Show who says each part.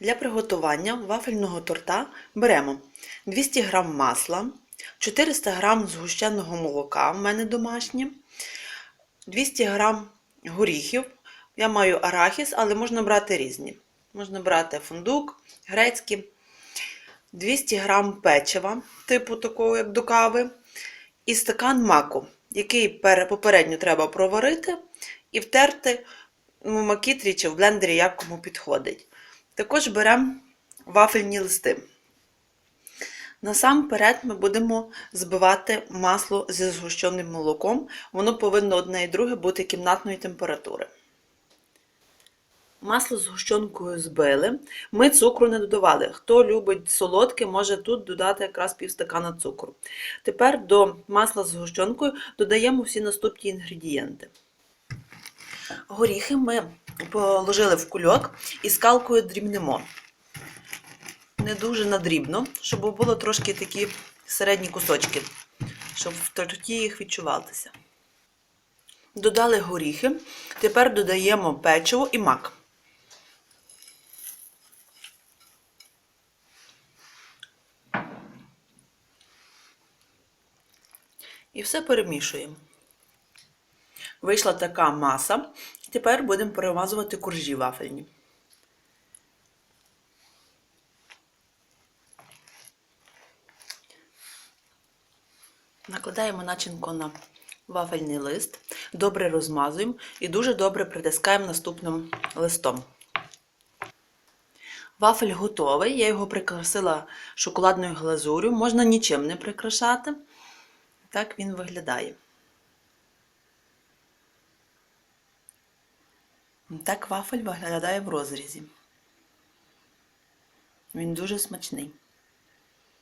Speaker 1: Для приготування вафельного торта беремо 200 г масла, 400 г згущеного молока в мене домашнє, 200 г горіхів. Я маю арахіс, але можна брати різні. Можна брати фундук, грецький, 200 г печива, типу такого, як до кави, і стакан маку, який попередньо треба проварити і втерти в макітрі чи в блендері, як кому підходить. Також беремо вафельні листи. Насамперед ми будемо збивати масло зі згущеним молоком. Воно повинно одне і друге бути кімнатної температури. Масло з гущенкою збили. Ми цукру не додавали. Хто любить солодке, може тут додати якраз півстакана цукру. Тепер до масла з гущенкою додаємо всі наступні інгредієнти. Горіхи ми положили в кульок і скалкою дрібнемо. Не дуже надрібно, щоб було трошки такі середні кусочки, щоб в торті їх відчувалися. Додали горіхи, тепер додаємо печиво і мак. І все перемішуємо. Вийшла така маса. Тепер будемо перемазувати коржі вафельні. Накладаємо начинку на вафельний лист, добре розмазуємо і дуже добре притискаємо наступним листом. Вафель готовий, я його прикрасила шоколадною глазур'ю, можна нічим не прикрашати. Так він виглядає. Так вафель виглядає в розрізі. Він дуже смачний.